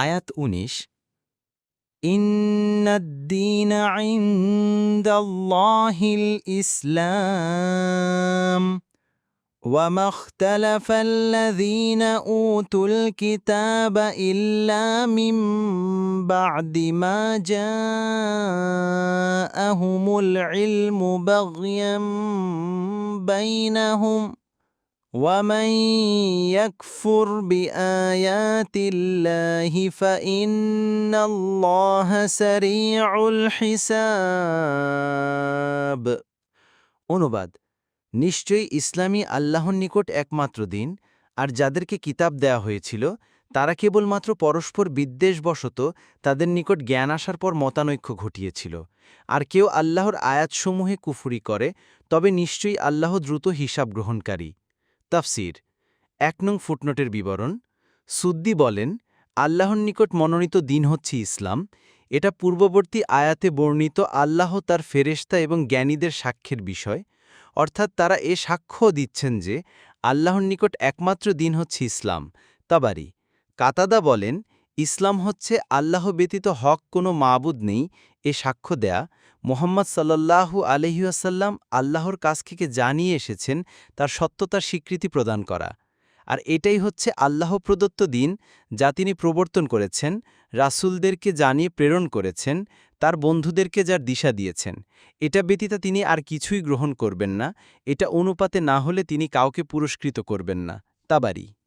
আয়াত উনিশ ইন্নাদ্দিন ইন্দাল্লাহিল ইসলাম وما اختلف الذين أوتوا الكتاب إلا من بعد ما جاءهم العلم بغيا بينهم ومن يكفر بآيات الله فإن الله سريع الحساب অনুবাদ নিশ্চয়ই ইসলামী আল্লাহর নিকট একমাত্র দিন আর যাদেরকে কিতাব দেয়া হয়েছিল তারা কেবলমাত্র পরস্পর বিদ্বেষবশত তাদের নিকট জ্ঞান আসার পর মতানৈক্য ঘটিয়েছিল আর কেউ আল্লাহর আয়াতসমূহে কুফুরি করে তবে নিশ্চয়ই আল্লাহ দ্রুত হিসাব গ্রহণকারী তাফসির, এক নং ফুটনোটের বিবরণ, সুদ্দি বলেন, আল্লাহর নিকট মনোনীত দিন হচ্ছে ইসলাম, এটা পূর্ববর্তী আয়াতে বর্ণিত আল্লাহ তার ফেরেশতা এবং জ্ঞানীদের সাক্ষ্যের বিষয়, অর্থাৎ তারা এ সাক্ষ্য দিচ্ছেন যে, আল্লাহর নিকট একমাত্র দিন হচ্ছে ইসলাম, তাবারি। কাতাদা বলেন, ইসলাম হচ্ছে আল্লাহ ব্যতীত হক কোনো মাবুদ নেই, এ সাক্ষ্য দেয়া মোহাম্মদ সাল্লাল্লাহু আলহিউসাল্লাম আল্লাহর কাছ থেকে জানিয়ে এসেছেন তার সত্যতার স্বীকৃতি প্রদান করা। আর এটাই হচ্ছে আল্লাহ প্রদত্ত দিন যা তিনি প্রবর্তন করেছেন, রাসূলদেরকে জানিয়ে প্রেরণ করেছেন, তার বন্ধুদেরকে যার দিশা দিয়েছেন। এটা ব্যতীত তিনি আর কিছুই গ্রহণ করবেন না, এটা অনুপাতে না হলে তিনি কাউকে পুরস্কৃত করবেন না। তাবারি।